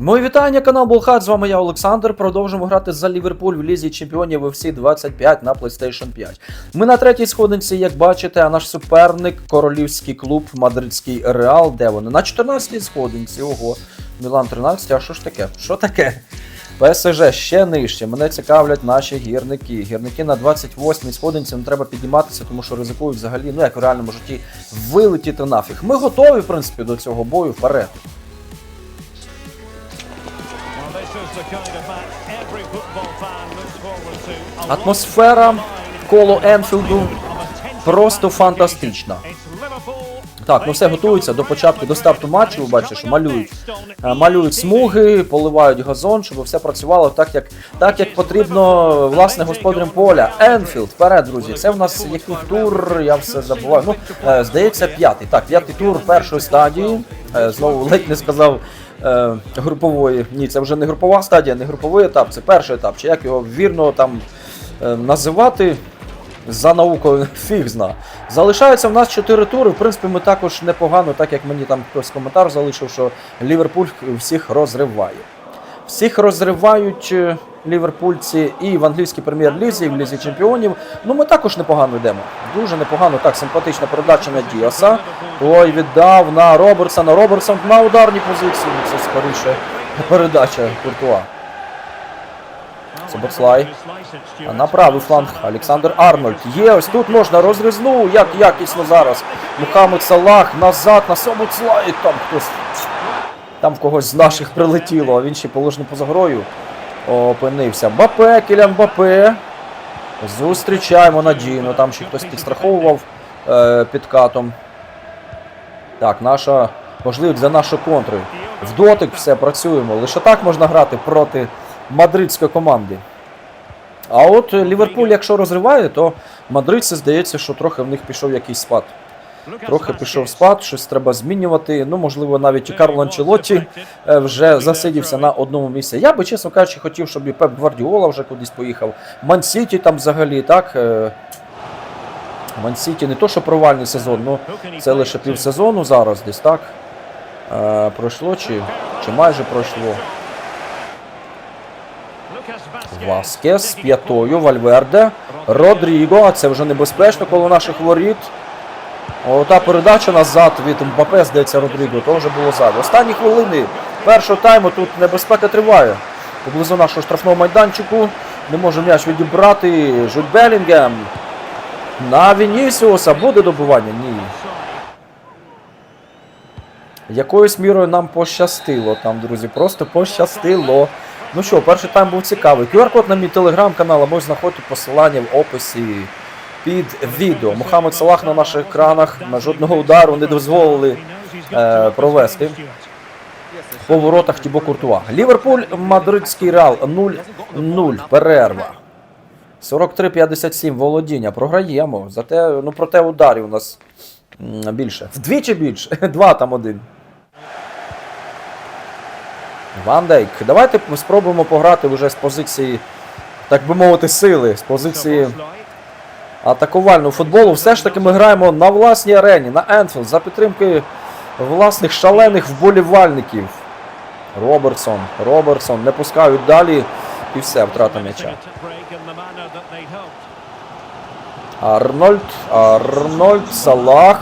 Мої вітання, канал Болхат. З вами я Олександр. Продовжуємо грати за Ліверпуль в лізі чемпіонів UFC 25 на PlayStation 5. Ми на третій сходинці, як бачите, а наш суперник королівський клуб Мадридський Реал. Де вони? На 14-й сходинці. Ого, Мілан 13. А що ж таке? Що таке? ПСЖ ще нижче. Мене цікавлять наші гірники. Гірники на 28-й сходинці не треба підніматися, тому що ризикують взагалі, ну як в реальному житті, вилетіти нафіг. Ми готові, в принципі, до цього бою вперед. Атмосфера коло Енфілду просто фантастична. Так, ну все готується до початку, до старту матчу. Ви бачите, що малюють, е, малюють смуги, поливають газон, щоб все працювало так, як так, як потрібно власне господарям поля. Енфілд, вперед, друзі. Це в нас який тур, я все забуваю. Ну, е, здається, п'ятий. Так, п'ятий тур першої стадії. Е, Знову ледь не сказав. Е, Групової, ні, це вже не групова стадія, не груповий етап, це перший етап. Чи як його вірно там е, називати? за наукою фіг зна. Залишаються в нас чотири тури. В принципі, ми також непогано, так як мені там хтось коментар залишив, що Ліверпуль всіх розриває. Всіх розривають е, ліверпульці і в англійській прем'єр-лізі, і в лізі чемпіонів. Ну ми також непогано йдемо. Дуже непогано. Так, симпатична передача на Діаса. Ой, віддав на Робертсона. Робертсон на ударній позиції. Ну, Це скоріше передача Куртуа. Це Боцлай. А на правий фланг Олександр Арнольд. Є, ось тут можна розрізну, як якісно зараз. Мухаммед Салах назад на Собоцлай. Там хтось. Там в когось з наших прилетіло, а він ще положений поза грою. Опинився. Бапе, Кілян Бапе. Зустрічаємо надійно. Там ще хтось підстраховував е, підкатом. Так, наша можливість для нашої контри. В дотик все працюємо. Лише так можна грати проти мадридської команди. А от Ліверпуль, якщо розриває, то мадридці здається, що трохи в них пішов якийсь спад. Трохи пішов спад, щось треба змінювати. Ну, можливо, навіть і Карло Анчелотті е, вже засидівся на одному місці. Я би, чесно кажучи, хотів, щоб і Пеп Гвардіола вже кудись поїхав. Ман-Сіті там взагалі, так. е, Ман-Сіті не то, що провальний сезон, ну це лише півсезону зараз десь так. Е, пройшло чи, чи майже пройшло. Васкес п'ятою, Вальверде, Родріго, це вже небезпечно коло наших воріт. Ота передача назад від Мбапе, здається, Родріго, то вже було ззаду. Останні хвилини першого тайму тут небезпека триває. Поблизу нашого штрафного майданчику. Не може м'яч відібрати. Жуль Белінгем. На Вінісіуса буде добування? Ні. Якоюсь мірою нам пощастило там, друзі. Просто пощастило. Ну що, перший тайм був цікавий. QR-код на мій телеграм-канал, або знаходити посилання в описі під відео. Мухаммед Салах на наших екранах на жодного удару не дозволили е, провести по воротах Тібо Куртуа. Ліверпуль, Мадридський Реал 0-0. Перерва. 43-57 володіння. Програємо. Зате, ну проте ударів у нас більше. Вдвічі більше. Два там один. Ван Дейк. Давайте спробуємо пограти вже з позиції, так би мовити, сили, з позиції атакувального футболу. Все ж таки ми граємо на власній арені, на Енфілд, за підтримки власних шалених вболівальників. Робертсон, Робертсон не пускають далі. І все, втрата м'яча. Арнольд, Арнольд, Салах.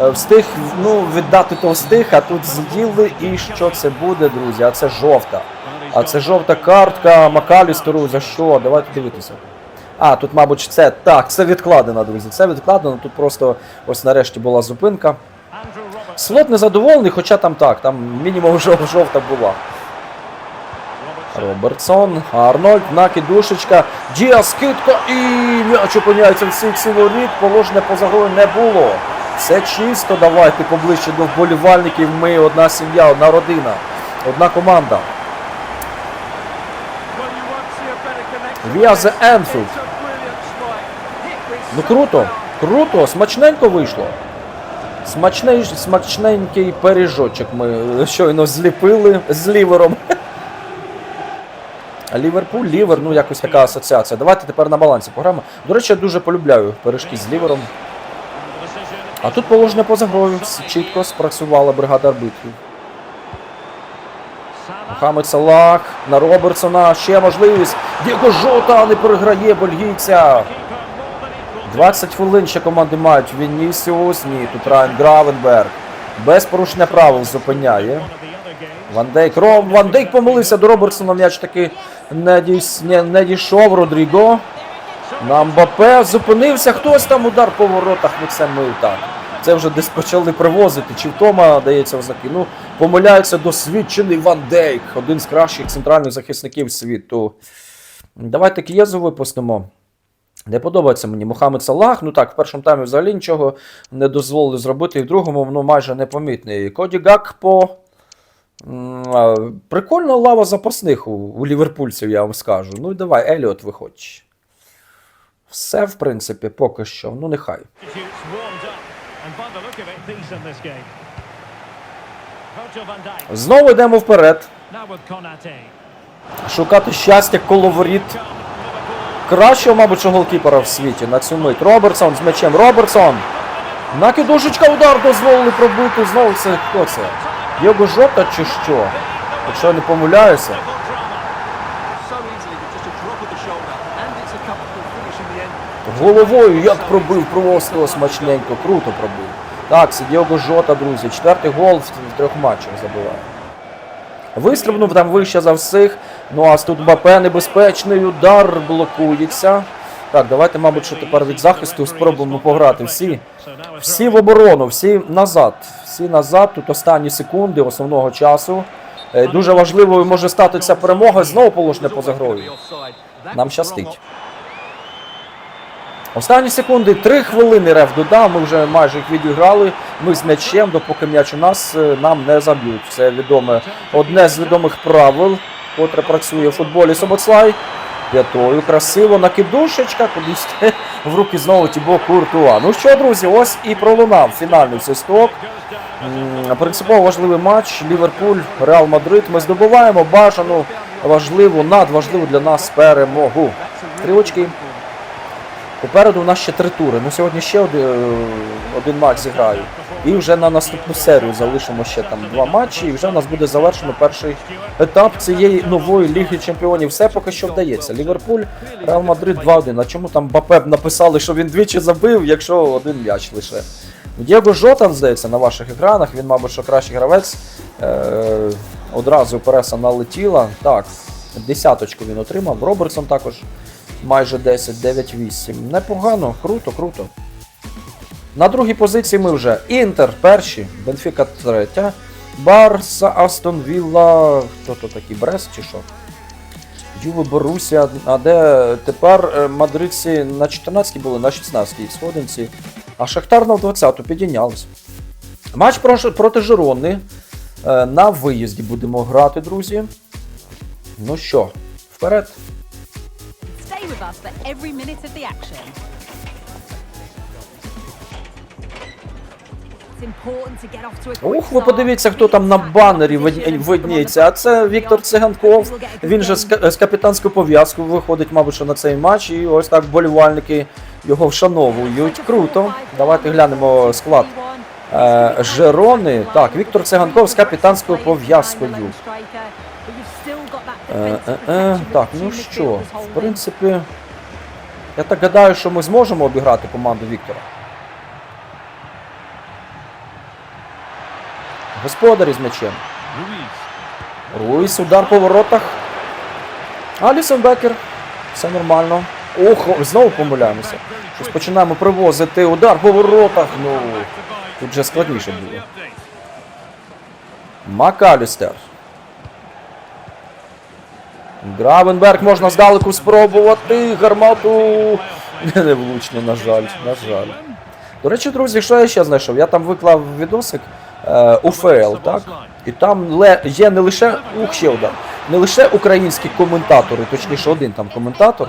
Е, Встиг ну, віддати то встиг, а тут з'їли. І що це буде, друзі? А це жовта. А це жовта картка Макалістеру. За що? Давайте дивитися. А, тут, мабуть, це так, це відкладено, друзі. Це відкладено. Тут просто ось нарешті була зупинка. Слот незадоволений, хоча там так, там мінімум жов- жовта була. Робертсон, Арнольд, накидушечка, Діас, китка і м'яч опиняється в сіксі воріт, положення поза грою не було. Все чисто, давайте поближче до вболівальників. Ми одна сім'я, одна родина, одна команда. The Enfield. Ну круто, круто, смачненько вийшло. Смачний, смачненький пиріжочок ми щойно зліпили з лівером. Ліверпуль, лівер, ну якось така асоціація. Давайте тепер на балансі програми. До речі, я дуже полюбляю пиріжки з лівером. А тут положення поза грою. Чітко спрацювала бригада арбитрів. Мохамед Салах на Робертсона. Ще можливість. Діго Жота не переграє бельгійця. 20 хвилин ще команди мають. Вінісіус. Ні, тут Райан Гравенберг. Без порушення правил зупиняє. Ван Дейк. Ром, Ван Дейк помилився до Робертсона. М'яч таки не, дійс- не, не дійшов. Родріго. На Мбапе зупинився. Хтось там удар по воротах. Ну це ми так. Це вже десь почали привозити. Чи втома дається ознаки. Ну, помиляється досвідчений Ван Дейк. Один з кращих центральних захисників світу. Давайте К'єзу випустимо. Не подобається мені Мохамед Салах. Ну так, в першому таймі взагалі нічого не дозволили зробити, і в другому ну, майже непомітний. Коді Гакпо. Прикольна лава запасних у, у ліверпульців, я вам скажу. Ну і давай, Еліот виходь. Все, в принципі, поки що. Ну нехай. Знову йдемо вперед. Шукати щастя коло воріт кращого, мабуть, голкіпера в світі на цю мить. Робертсон з м'ячем. Робертсон. Накидушечка удар дозволили пробити. Знову це хто це? Його жота чи що? Якщо я не помиляюся. Головою як пробив, просто смачненько, круто пробив. Так, це Діого Жота, друзі. Четвертий гол в трьох матчах забиває. Вистрибнув там вище за всіх. Ну а тут Мбапе небезпечний удар блокується. Так, давайте, мабуть, що тепер від захисту спробуємо пограти. Всі, всі в оборону, всі назад. Всі назад. Тут останні секунди основного часу. Е, Дуже важливою може стати ця перемога. Знову положення поза грою. Нам щастить. Останні секунди, три хвилини реф додав. Ми вже майже їх відіграли. Ми з м'ячем, допоки м'яч у нас е, нам не заб'ють. Це відоме одне з відомих правил, котре працює в футболі Собоцлай. П'ятою красиво накидушечка, кудись в руки знову Тібо Куртуа. Ну що, друзі, ось і пролунав фінальний свисток. Принципово важливий матч. Ліверпуль, Реал Мадрид. Ми здобуваємо бажану, важливу, надважливу для нас перемогу. Три очки. Попереду у нас ще три тури. Ну сьогодні ще один, один матч зіграю. І вже на наступну серію залишимо ще там два матчі. І вже у нас буде завершено перший етап цієї нової Ліги Чемпіонів. Все поки що вдається. Ліверпуль, Реал Мадрид 2-1. А чому там Бапеп написали, що він двічі забив, якщо один м'яч лише? Дієго Жота, здається, на ваших екранах. Він, мабуть, що кращий гравець. Е- одразу преса налетіла. Так, десяточку він отримав. Робертсон також майже 10, 9-8. Непогано, круто, круто. На другій позиції ми вже Інтер перші, Бенфіка третя, Барса, Астон Вілла, хто то такий, Брест чи що? Юве Борусія, а де тепер е, мадридці на 14-й були, на 16-й сходинці, а Шахтар на 20-ту підійнялись. Матч проти Жирони. Е, На виїзді будемо грати, друзі. Ну що, вперед. Stay with us for every minute of the action. Ух, ви подивіться, хто там на банері видніється. А це Віктор Циганков. Він же з, капітанською пов'язкою виходить, мабуть, що на цей матч. І ось так вболівальники його вшановують. Круто. Давайте глянемо склад. Е, Жерони. Так, Віктор Циганков з капітанською пов'язкою. Е, е, е, так, ну що, в принципі, я так гадаю, що ми зможемо обіграти команду Віктора. Господарі з м'ячем. Руїс, удар по воротах. Алісон Бекер. Все нормально. Ох, знову помиляємося. Щось починаємо привозити удар по воротах. Ну, тут вже складніше було. Макалістер. Гравенберг можна здалеку спробувати. Гармату. Не влучно, на жаль. На жаль. До речі, друзі, що я ще знайшов? Я там виклав відосик е, УФЛ, так? І там є не лише ух, не лише українські коментатори, точніше один там коментатор,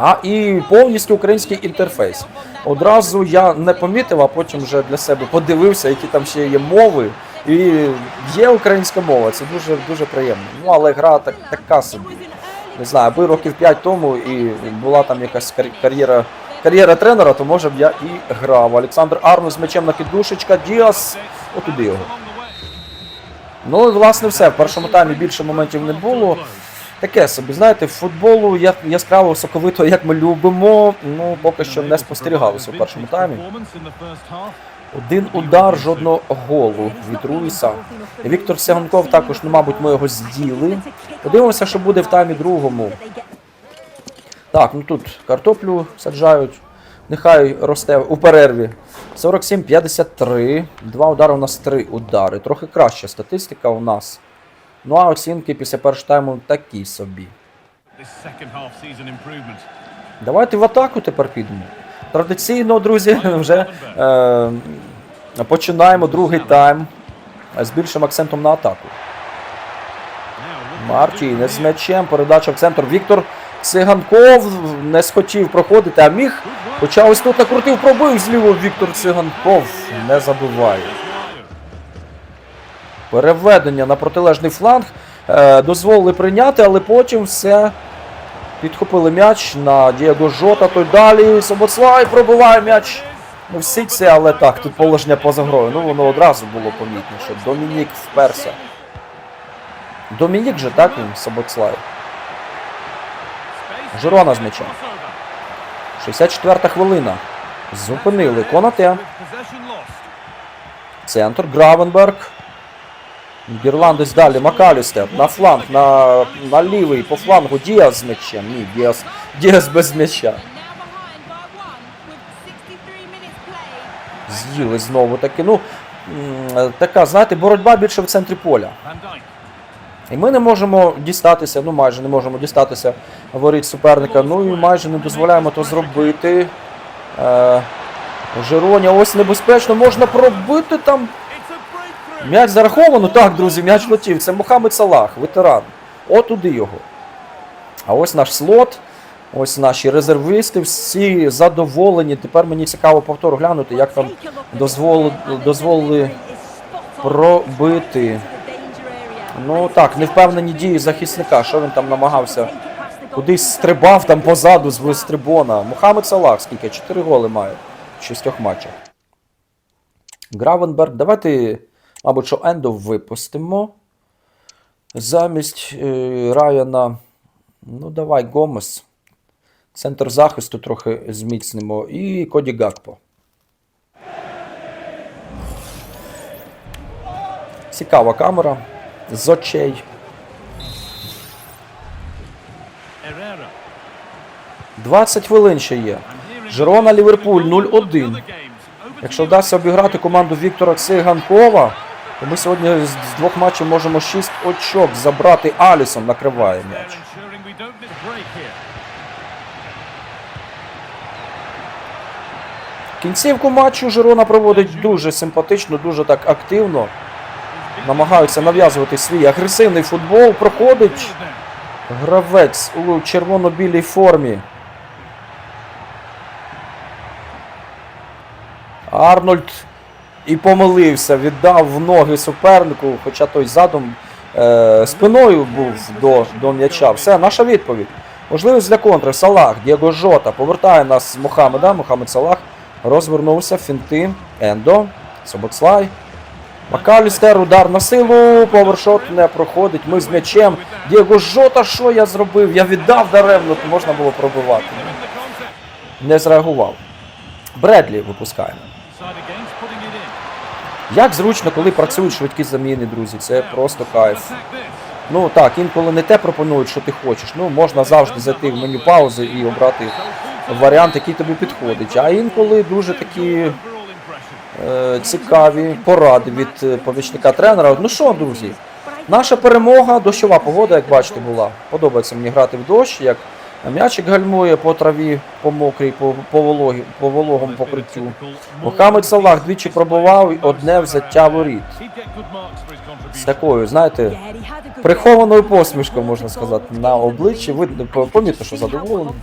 а і повністю український інтерфейс. Одразу я не помітив, а потім вже для себе подивився, які там ще є мови. І є українська мова, це дуже дуже приємно. Ну але гра так, така собі. Не знаю, аби років 5 тому і була там якась кар'єра. Кар'єра тренера, то може б я і грав. Олександр Арно з м'ячем на кидушечка. Діас. Отуди його. Ну і власне все. В першому таймі більше моментів не було. Таке собі, знаєте, футболу як яскраво соковито, як ми любимо, ну поки що не спостерігалося в першому таймі. Один удар, жодного голу від Руїса. Віктор Сяганков також, ну, мабуть, ми його з'їли. Подивимося, що буде в таймі другому. Так, ну тут картоплю саджають. Нехай росте у перерві. 47-53. Два удари у нас три удари. Трохи краща статистика у нас. Ну а оцінки після першого тайму такі собі. Давайте в атаку тепер підемо. Традиційно, друзі, вже е, починаємо другий тайм з більшим акцентом на атаку. Мартінець з м'ячем, передача в центр. Віктор Циганков не схотів проходити, а міг. Хоча ось тут накрутив пробив зліво Віктор Циганков не забиває. Переведення на протилежний фланг е, дозволили прийняти, але потім все підхопили м'яч на Дієго Жота. Той далі Собоцлай пробиває м'яч. Ну, всі це, але так, тут положення поза грою. Ну воно одразу було помітно, що Домінік вперся. Домінік же, так він, Собоцлай. Жирона з м'ячем. 64-та хвилина. Зупинили Конате. Центр Гравенберг. Нідерландець далі Макалістер. На фланг, на, на лівий, по флангу Діас з м'ячем. Ні, Діас, Діас без м'яча. Now behind by one with 63 minutes played. З'їли знову таки. Ну, така, знаєте, боротьба більше в центрі поля. І ми не можемо дістатися, ну майже не можемо дістатися воріт суперника. Ну і майже не дозволяємо то зробити. Е, Жироня, ось небезпечно, можна пробити там. М'яч зараховано. Так, друзі, м'яч летів. Це Мухаммед Салах, ветеран. От туди його. А ось наш слот. Ось наші резервисти, всі задоволені. Тепер мені цікаво повтор глянути, як там дозволи, дозволили пробити. Ну так, невпевнені дії захисника. Що він там намагався? Кудись стрибав там позаду з вистрибона. Мухаммед Салах, скільки? 4 голи має в 6 матчах. Гравенберг. Давайте, мабуть, що Ендо випустимо. Замість е, Райана. Ну, давай, Гомес. Центр захисту трохи зміцнимо. І Коді Гакпо. Цікава камера. З очей. 20 хвилин ще є. Жирона Ліверпуль 0-1. Якщо вдасться обіграти команду Віктора Циганкова, то ми сьогодні з двох матчів можемо 6 очок забрати. Алісон накриває м'яч. Кінцівку матчу Жирона проводить дуже симпатично, дуже так активно. Намагаються нав'язувати свій агресивний футбол. Проходить гравець у червоно-білій формі. Арнольд і помилився, віддав в ноги супернику, хоча той задом е, спиною був до, до м'яча. Все, наша відповідь. Можливість для контри. Салах, Дієго Жота. Повертає нас Мухаммеда. Мухаммед Салах розвернувся. Фінти. Ендо. Собоцлай. Макалістер, удар на силу, повершот не проходить. Ми з м'ячем. Дієго Жота, що я зробив? Я віддав даремно, можна було пробивати. Не зреагував. Бредлі випускаємо. Як зручно, коли працюють швидкі заміни, друзі, це просто кайф. Ну так, інколи не те пропонують, що ти хочеш. Ну, можна завжди зайти в меню паузи і обрати варіант, який тобі підходить. А інколи дуже такі цікаві поради від е, помічника тренера. Ну що, друзі, наша перемога, дощова погода, як бачите, була. Подобається мені грати в дощ, як м'ячик гальмує по траві, по мокрій, по, по, вологі, по вологому покриттю. Мухаммед Салах двічі пробував і одне взяття воріт. З такою, знаєте, прихованою посмішкою, можна сказати, на обличчі. Видно, помітно, що задоволений.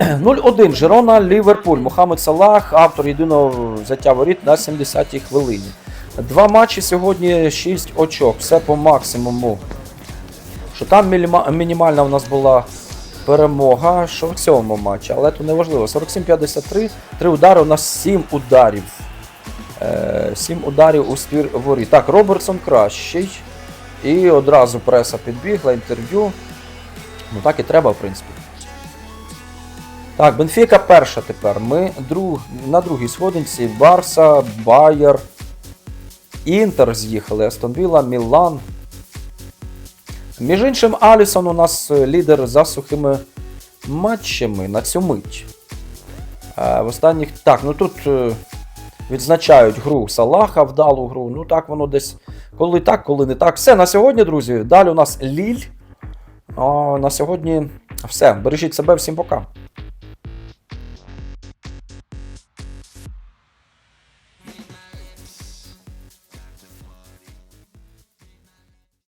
0-1. Жирона Ліверпуль. Мухаммед Салах, автор єдиного взяття воріт на 70-й хвилині. Два матчі сьогодні 6 очок. Все по максимуму. Що там мінімальна у нас була перемога, що в цьому матчі, але то не важливо. 47-53, три удари, у нас 7 ударів. Е, 7 ударів у ствір воріт. Так, Робертсон кращий. І одразу преса підбігла, інтерв'ю. Ну так і треба, в принципі. Так, Бенфіка перша тепер. Ми друг, на другій сходинці. Барса, Байер, Інтер з'їхали, Астон Вілла, Мілан. Між іншим, Алісон у нас е, лідер за сухими матчами на цю мить. Е, в останніх. Так, ну тут е, відзначають гру Салаха, вдалу гру. Ну так воно десь. Коли так, коли не так. Все на сьогодні, друзі. Далі у нас Ліль. А, на сьогодні все. Бережіть себе, всім пока.